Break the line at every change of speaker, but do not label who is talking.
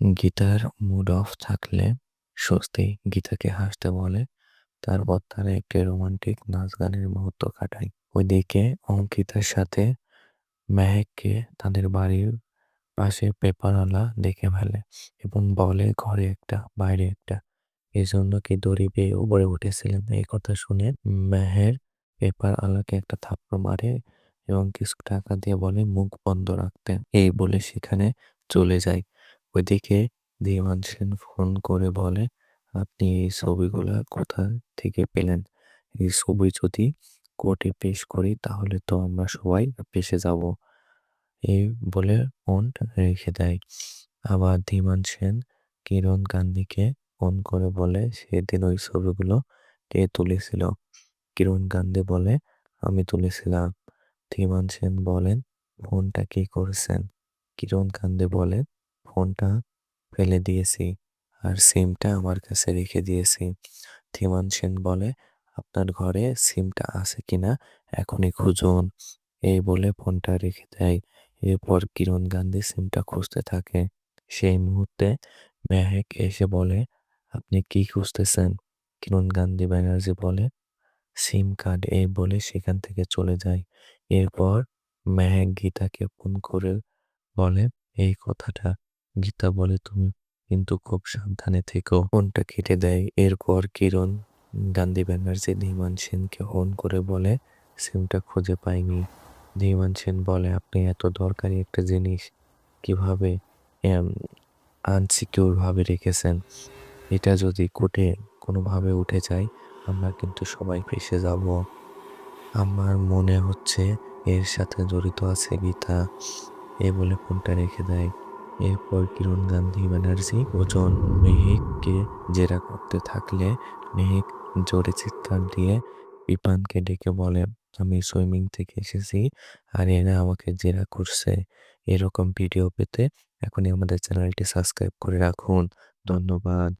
গীতার mood of থাকলে স্বস্তি গীতাকে হাসতে বলে। তারপর তারা একটি রোমান্টিক নাচ গানের মুহূর্ত কাটায়। ওইদিকে অঙ্কিতার সাথে মেহেককে তাদের বাড়ির পাশে পেপারওয়ালা দেখে ফেলে এবং বলে, ঘরে একটা, বাইরে একটা। এই জন্য কি দড়ি বেয়ে উপরে উঠেছিলেন? এই কথা শুনে মেহের পেপার আলাকে একটা থাপ্পড় মারে এবং কিছু টাকা দিয়ে বলে, মুখ বন্ধ রাখতে। এই বলে সেখানে চলে যায়। ওইদিকে ধীমান সেন ফোন করে বলে, আপনি এই ছবিগুলা কোথা থেকে পেলেন? এই ছবি যদি কোর্টে পেশ করি তাহলে তো আমরা সবাই পেশে যাব। এই বলে ফোন রেখে দেয়। আবার ধীমান সেন কিরণ গান্ধীকে ফোন করে বলে, সেদিন ওই ছবিগুলো কে তুলেছিল? কিরণ গান্ধী বলে, আমি তুলেছিলাম। ধীমান সেন বলেন, ফোনটা কি করেছেন? কিরণ গান্ধী বলেন ফোনটা ফেলে দিয়েছি আর সিমটা আমার কাছে রেখে দিয়েছি। থিমান সেন বলে, আপনার ঘরে সিমটা আছে কিনা এখনই খুঁজুন। এই বলে ফোনটা রেখে দেয়। এরপর কিরণ গান্ধী সিমটা খুঁজতে থাকে। সেই মুহূর্তে মেহেক এসে বলে, আপনি কি খুঁজতেছেন? কিরণ গান্ধী ব্যানার্জি বলে, সিম কার্ড। এই বলে সেখান থেকে চলে যায়। এরপর মেহেক গীতাকে ফোন করে বলে, এই কথাটা গীতা বলে, তুমি কিন্তু খুব সাবধানে থেকো। ফোনটা কেটে দেয়। এরপর কিরণ গান্ধী ব্যানার্জি ধীমান সেনকে ফোন করে বলে, সিমটা খুঁজে পাইনি। ধীমান সেন বলে, আপনি এত দরকারি একটা জিনিস কীভাবে আনসিকিউর ভাবে রেখেছেন? এটা যদি কোর্টে কোনোভাবে উঠে যায়, আমরা কিন্তু সবাই ফেসে যাব। আমার মনে হচ্ছে এর সাথে জড়িত আছে গীতা। এ বলে ফোনটা রেখে দেয়। এরপর কিরণ গান্ধী ব্যানার্জি ওজন মেহেককে জেরা করতে থাকলে মেহেক জোরে চিৎকার দিয়ে বিপানকে ডেকে বলে, আমি সুইমিং থেকে এসেছি আর এরা আমাকে জেরা করছে। এরকম ভিডিও পেতে এখনই আমাদের চ্যানেলটি সাবস্ক্রাইব করে রাখুন। ধন্যবাদ।